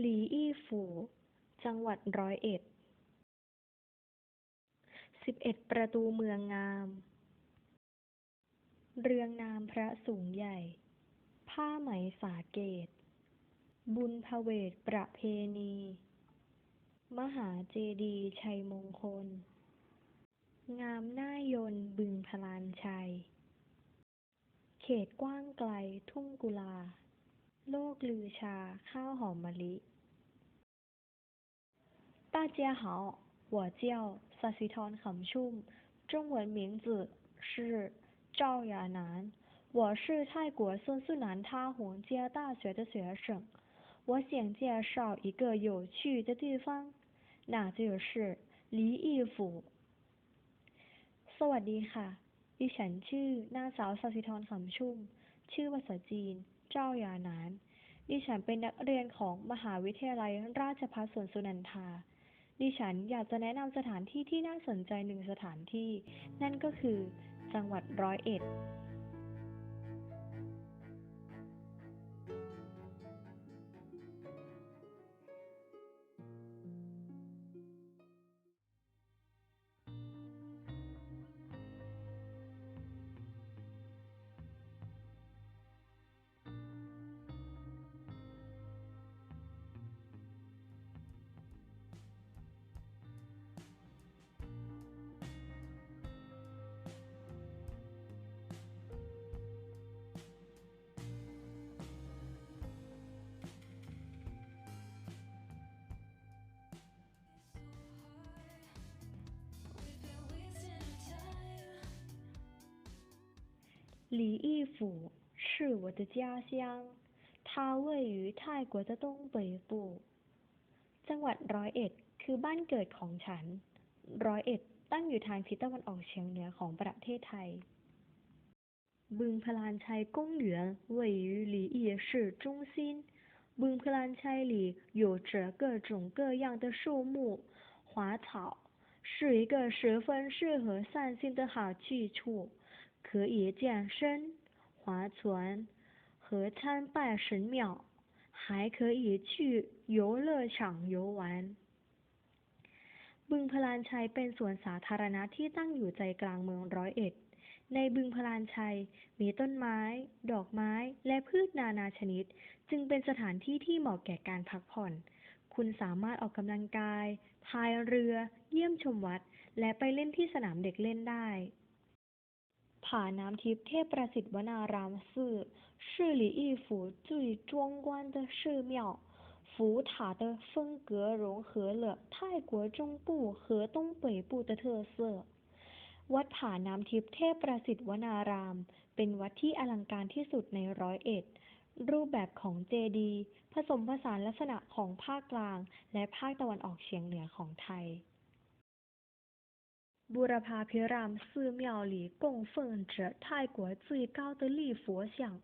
หลีอี้ฝู่ จังหวัดร้อยเอ็ด สิบเอ็ด ประตูเมืองงาม เรืองนามพระสูงใหญ่ ผ้าไหมสาเกต บุญพเวทประเพณี มหาเจดีย์ชัยมงคล งามหน่ายนบึงพลานชัย เขตกว้างไกลทุ่งกุลา โลกลือชาข้าวหอมมะลิ大家好我叫สศิธรขำชุ่ม中文名字是赵雅楠我是泰国孙素南他洪街大学的学生我想介绍一个有趣的地方那就是离义府สวัสดีค่ะ ดิฉันชื่อนางสาวสศิธรขำชุ่ม ชื่อภาษาจีน เจ้าอย่านาน ดิฉันเป็นนักเรียนของมหาวิทยาลัยราชภัฏสวนสุนันทา ดิฉันอยากจะแนะนำสถานที่ที่น่าสนใจหนึ่งสถานที่ นั่นก็คือ จังหวัดร้อยเอ็ด 离义府是我的家乡它位于泰国的东北部จังหวัดร้อยเอ็ด คือบ้านเกิดของฉัน ร้อยเอ็ด ตั้งอยู่ทางทิศตะวันออกเฉียงเหนือของประเทศไทยบึงพลานชัย公园位于离义市中心บึงพลานชัย里有着各种各样的树木花草是一个十分适合散心的好去处 可以健身、划船和参拜神庙，还可以去游乐场游玩บึงพลานชัยเป็นสวนสาธารณะที่ตั้งอยู่ใจกลางเมืองร้อยเอ็ด ในบึงพลานชัย มีต้นไม้ ดอกไม้ และพืชนานาชนิด จึงเป็นสถานที่ที่เหมาะแก่การพักผ่อน คุณสามารถออกกำลังกาย พายเรือ เยี่ยมชมวัด และไปเล่นที่สนามเด็กเล่นได้ ผาน้ำทิพย์เทพประสิทธิ์วนาราม寺是里义府最壮观的寺庙佛塔的风格融合了泰国中部和东北部的特色วัดผาน้ำทิพย์เทพประสิทธิ์วนาราม เป็นวัดที่อลังการที่สุดในร้อยเอ็ด รูปแบบของเจดีย์ผสมผสานลักษณะของภาคกลาง และภาคตะวันออกเฉียงเหนือของไทย บูรพาพิราม寺庙里供奉着泰国最高的立佛像，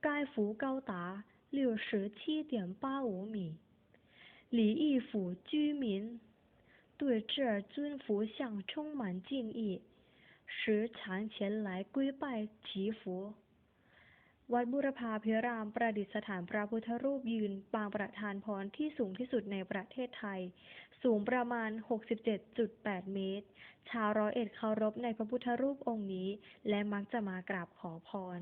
该佛高达六十七点八五米。李义府居民对这尊佛像充满敬意，时常前来跪拜祈福。 วัดบุรพาพิรามประดิษฐานพระพุทธรูปยืนปางประธานพรที่สูงที่สุดในประเทศไทย สูงประมาณ 67.8 เมตร ชาวร้อยเอ็ดเคารพในพระพุทธรูปองค์นี้ และมักจะมากราบขอพร